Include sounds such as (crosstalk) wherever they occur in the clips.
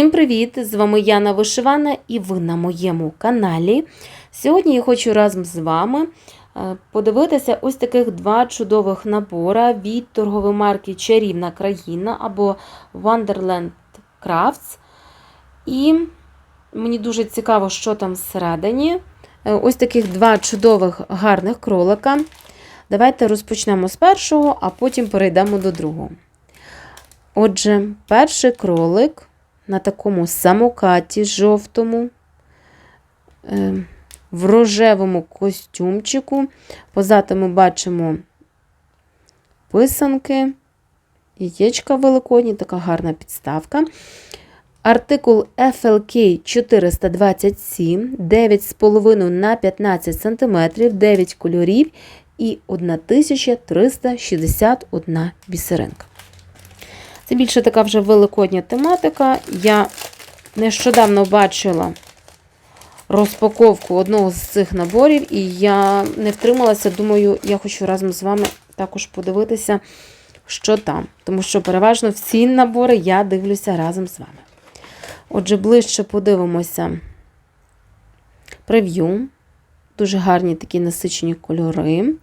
Всім привіт! З вами Яна Вишивана і ви на моєму каналі. Сьогодні я хочу разом з вами е, подивитися ось таких два чудових набора від торгової марки Чарівна країна або Wonderland Crafts. І мені дуже цікаво, що там всередині. Е, Ось таких два чудових гарних кролика. Давайте розпочнемо з першого, а потім перейдемо до другого. Отже, перший кролик на такому самокаті жовтому, е, в рожевому костюмчику. Позаду ми бачимо писанки, яєчка великодні, така гарна підставка. Артикул FLK 427, 9,5 на 15 см, 9 кольорів і 1361 бісеринка. Це більше така вже великодня тематика. Я нещодавно бачила розпаковку одного з цих наборів, і я не втрималася. Думаю, я хочу разом з вами також подивитися, що там. Тому що переважно всі набори я дивлюся разом з вами. Отже, ближче подивимося прев'ю. Дуже гарні такі насичені кольори.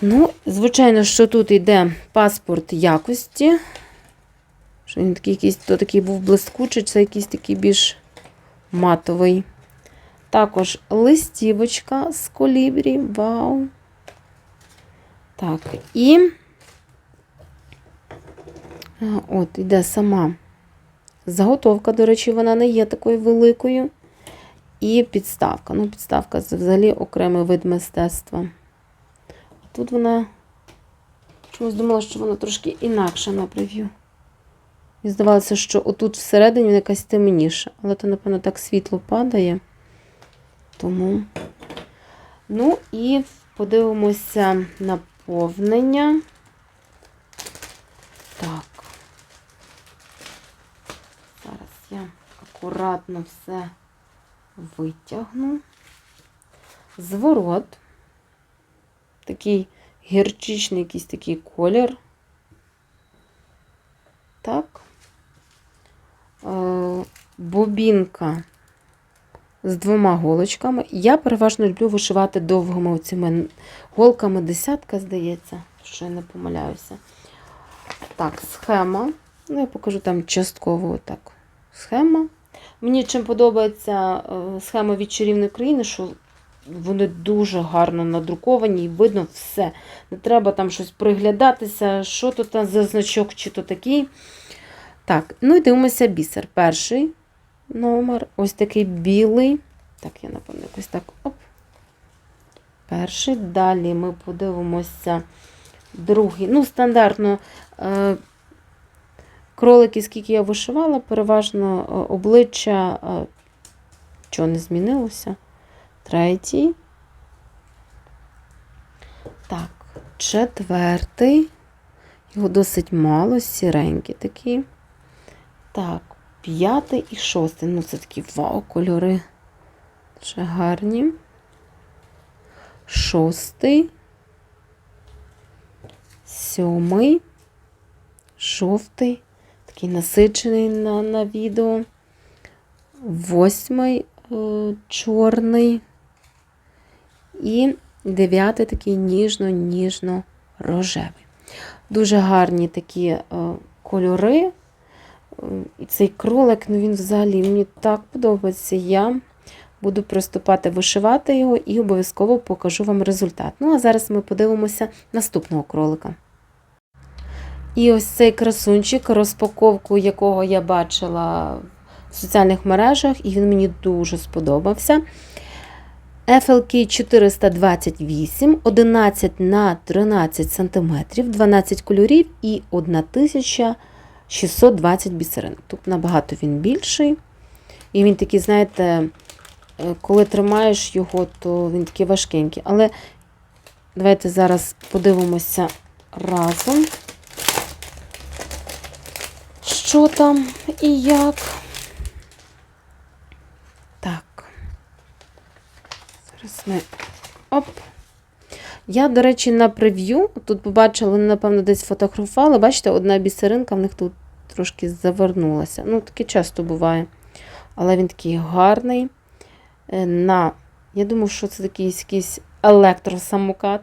Ну, звичайно, що тут йде паспорт якості. Що він такий якийсь, то такий був блискучий, це якийсь такий більш матовий. Також листівочка з колібрі. Вау! Так, і от, йде сама заготовка, до речі, вона не є такою великою. І підставка. Ну, підставка це взагалі окремий вид мистецтва. Тут вона чомусь думала, що вона трошки інакша на прев'ю. І здавалося, що отут всередині якась темніша. Але то, напевно, так світло падає. Тому. Ну, і подивимося наповнення. Так. Зараз я акуратно все витягну. Зворот такий гірчичний якийсь такий колір. Так. Е, Бобінка з двома голочками. Я переважно люблю вишивати довгими оцими голками десятка, здається, що я не помиляюся. Так, схема. Ну, я покажу там частково отак. Схема. Мені чим подобається е, схема від чарівної країни, що вони дуже гарно надруковані і видно все. Не треба там щось приглядатися, що то там за значок, чи то такий. Так, ну і дивимося бісер. Перший номер, ось такий білий. Так, я, напевно, якось так. оп. Перший. Далі ми подивимося другий. Ну, стандартно е, кролики, скільки я вишивала, переважно е, обличчя, е, чого не змінилося. Третій. Так, четвертий. Його досить мало, сіренький такий. Так, п'ятий і шостий. Ну, це такі вау, кольори. Дуже гарні. Шостий. Сьомий. Жовтий. Такий насичений на, на відео. Восьмий е, чорний. І дев'ятий такий ніжно-ніжно-рожевий. Дуже гарні такі е, кольори. Е, І цей кролик, ну він взагалі мені так подобається. Я буду приступати вишивати його і обов'язково покажу вам результат. Ну, а зараз ми подивимося наступного кролика. І ось цей красунчик, розпаковку якого я бачила в соціальних мережах, і він мені дуже сподобався. FLK 428, 11 на 13 см, 12 кольорів і 1620 бісерин. Тут набагато він більший. І він такий, знаєте, е, коли тримаєш його, то він такий важкенький. Але давайте зараз подивимося разом, що там і як. Так. Зараз ми. Оп. Я, до речі, на прев'ю, тут побачила, напевно, десь фотографувала. Бачите, одна бісеринка в них тут трошки завернулася. Ну, таке часто буває. Але він такий гарний. Е, На, Я думаю, що це такий якийсь електросамокат.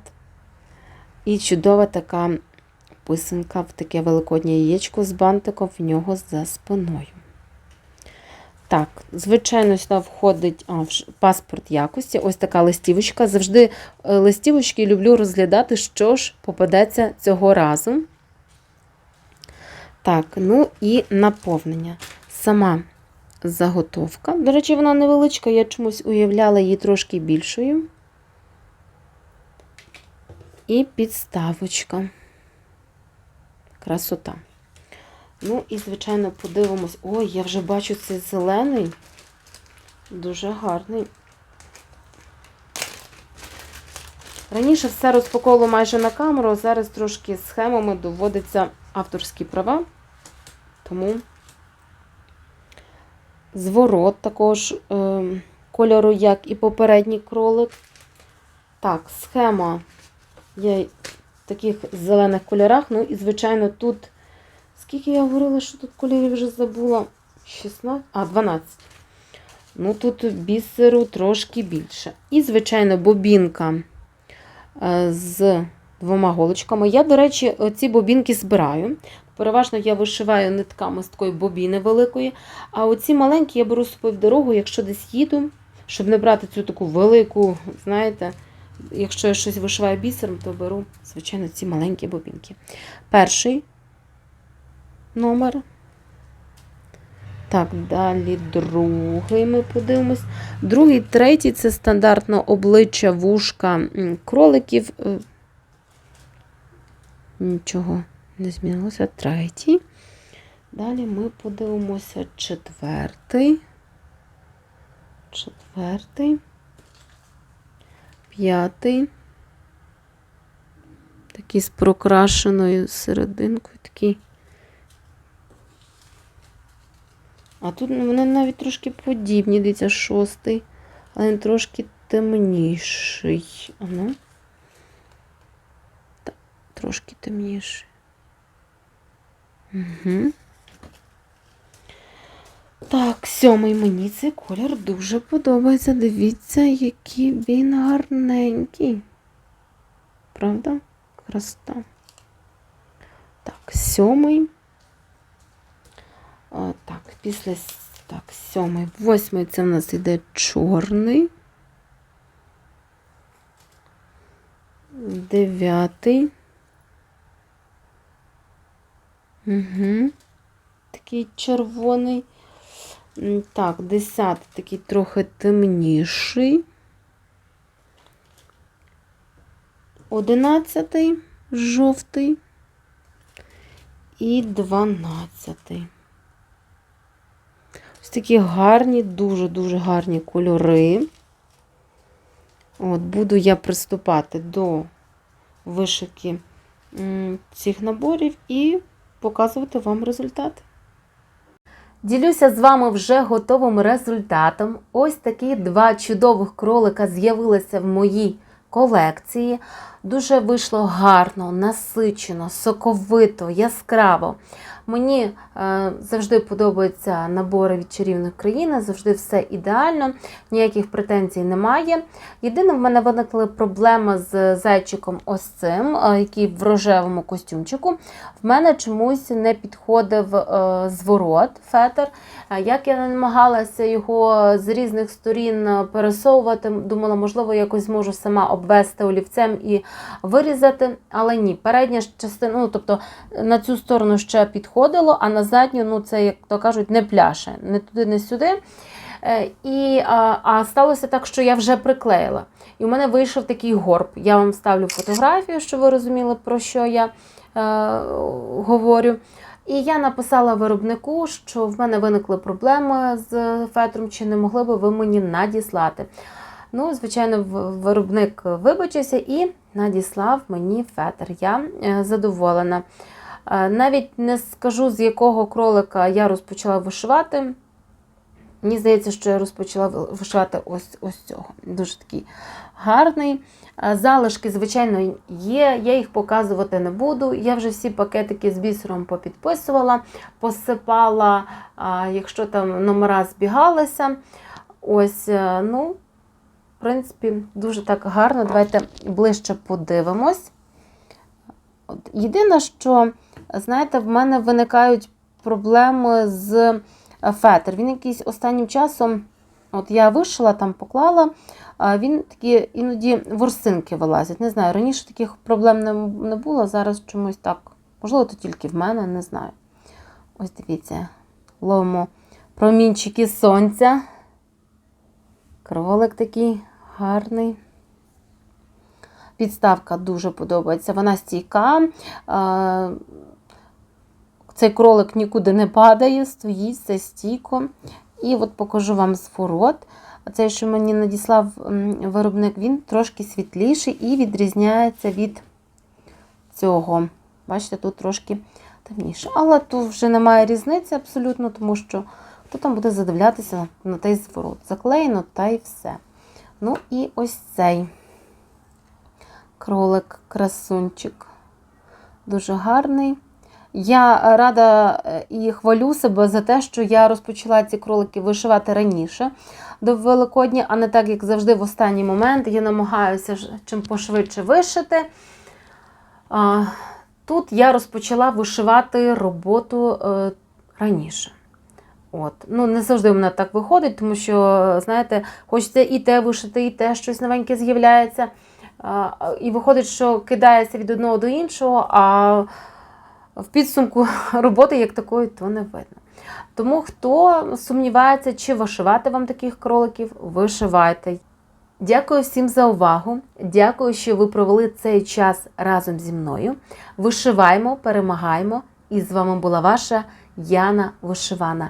І чудова така писанка в таке великоднє яєчко з бантиком в нього за спиною. Так, звичайно, сюди входить а, паспорт якості. Ось така листівочка. Завжди е, листівочки люблю розглядати, що ж попадеться цього разу. Так, ну і наповнення. Сама заготовка. До речі, вона невеличка, я чомусь уявляла її трошки більшою. І підставочка. Красота. Ну і, звичайно, подивимось. Ой, я вже бачу цей зелений. Дуже гарний. Раніше все розпаковувало майже на камеру, а зараз трошки схемами доводиться авторські права. Тому зворот також е, кольору, як і попередній кролик. Так, схема є в таких зелених кольорах. Ну і, звичайно, тут. Скільки я говорила, що тут кольорів вже забула? 16? А, 12. Ну, тут бісеру трошки більше. І, звичайно, бобінка е, з двома голочками. Я, до речі, ці бобінки збираю. Переважно я вишиваю нитками з такої бобіни великої. А оці маленькі я беру собою в дорогу, якщо десь їду, щоб не брати цю таку велику, знаєте, якщо я щось вишиваю бісером, то беру, звичайно, ці маленькі бобінки. Перший номер. Так, далі другий ми подивимось. Другий, третій це стандартно обличчя вушка кроликів. Е, Нічого не змінилося. Третій. Далі ми подивимося четвертий. Четвертий. П'ятий. Такий з прокрашеною серединкою. Такий. А тут вони навіть трошки подібні, дивіться, шостий, але він трошки темніший. А ну. Так, трошки темніший. Угу. Так, сьомий мені цей колір дуже подобається. Дивіться, який він гарненький. Правда? Красота. Так, сьомий. О, так, після так, сьомий, восьмий це в нас іде чорний. Дев'ятий. Угу. Такий червоний. Так, десятий такий трохи темніший. Одинадцятий жовтий. І дванадцятий. Такі гарні, дуже-дуже гарні кольори. От, буду я приступати до вишивки цих наборів і показувати вам результат. Ділюся з вами вже готовим результатом. Ось такі два чудових кролика з'явилися в моїй колекції. Дуже вийшло гарно, насичено, соковито, яскраво. Мені е, завжди подобаються набори від чарівної країни, завжди все ідеально, ніяких претензій немає. Єдине, в мене виникла проблема з зайчиком ось цим, е, який в рожевому костюмчику. В мене чомусь не підходив е, зворот фетр. Е, Як я не намагалася його з різних сторін пересовувати, думала, можливо, якось зможу сама обвести олівцем і вирізати, але ні, передня частина, ну тобто на цю сторону ще підходило, а на задню, ну це, як то кажуть, не пляше, не туди, не сюди. Е, І, а, а сталося так, що я вже приклеїла. І у мене вийшов такий горб. Я вам ставлю фотографію, щоб ви розуміли, про що я е, говорю. І я написала виробнику, що в мене виникли проблеми з фетром, чи не могли би ви мені надіслати. Ну, звичайно, виробник вибачився і надіслав мені фетр. Я е, задоволена. Е, Навіть не скажу, з якого кролика я розпочала вишивати. Мені здається, що я розпочала вишивати ось ось цього. Дуже такий гарний. Залишки, звичайно, є. Я їх показувати не буду. Я вже всі пакетики з бісером попідписувала, посипала, якщо там номера збігалися. Ось, е, ну, в принципі, дуже так гарно. Давайте ближче подивимось. От, єдине, що, знаєте, в мене виникають проблеми з е, фетр. Він якийсь останнім часом, от я вишила, там поклала, а він такі іноді ворсинки вилазять. Не знаю, раніше таких проблем не, було, зараз чомусь так. Можливо, то тільки в мене, не знаю. Ось дивіться, ловимо промінчики сонця. Кролик такий гарний. Підставка дуже подобається. Вона стійка. Цей кролик нікуди не падає, стоїть, все стійко. І от покажу вам зворот. Цей, що мені надіслав виробник, він трошки світліший і відрізняється від цього. Бачите, тут трошки темніше. Але тут вже немає різниці абсолютно, тому що хто там буде задивлятися на той зворот. Заклеєно та й все. Ну і ось цей кролик, красунчик. Дуже гарний. Я рада е, і хвалю себе за те, що я розпочала ці кролики вишивати раніше до Великодня, а не так, як завжди, в останній момент. Я намагаюся чим пошвидше вишити. Тут я розпочала вишивати роботу е, раніше. От. Ну, Не завжди в мене так виходить, тому що, знаєте, хочеться і те вишити, і те щось новеньке з'являється. І виходить, що кидається від одного до іншого, а в підсумку (laughs) роботи як такої то не видно. Тому хто сумнівається, чи вишивати вам таких кроликів, вишивайте. Дякую всім за увагу. Дякую, що ви провели цей час разом зі мною. Вишиваємо, перемагаємо. І з вами була ваша Яна Вишивана.